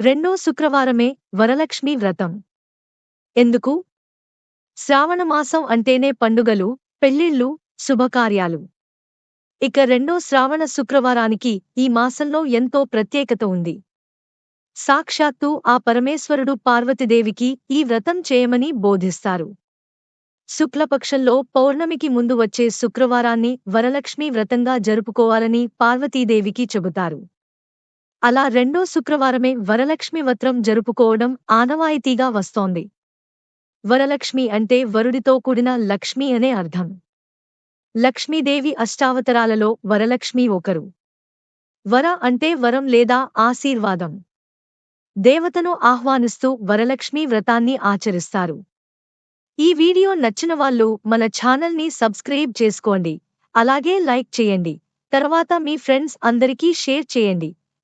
రెండో శుక్రవారమే వరలక్ష్మి వ్రతం. ఎందుకు? శ్రావణమాసం అంటేనే పండుగలు పెళ్ళిళ్ళు శుభకార్యాలు. ఇక రెండో శ్రావణ శుక్రవారానికి ఈ మాసంలో ఎంతో ప్రత్యేకత ఉంది. సాక్షాత్తు ఆ పరమేశ్వరుడు పార్వతీదేవికి ఈ వ్రతం చేయమని బోధిస్తారు. శుక్లపక్షంలో పౌర్ణమికి ముందు వచ్చే శుక్రవారాన్ని వరలక్ష్మి వ్రతంగా జరుపుకోవాలని పార్వతీదేవికి చెబుతారు. అలా రెండో శుక్రవారమే వరలక్ష్మి వ్రతం జరుపుకోవడం ఆనవాయితీగా వస్తోంది. వరలక్ష్మి అంటే వరుడితో కూడిన లక్ష్మి అనే అర్థం. లక్ష్మీదేవి అష్టావతారాలలో వరలక్ష్మి ఒకరు. వర అంటే వరం లేదా ఆశీర్వాదం. దేవతను ఆహ్వానిస్తూ వరలక్ష్మి వ్రతాన్ని ఆచరిస్తారు. ఈ వీడియో నచ్చిన వాళ్ళు మన ఛానల్ని సబ్స్క్రైబ్ చేసుకోండి. అలాగే లైక్ చేయండి. తర్వాత మీ ఫ్రెండ్స్ అందరికీ షేర్ చేయండి.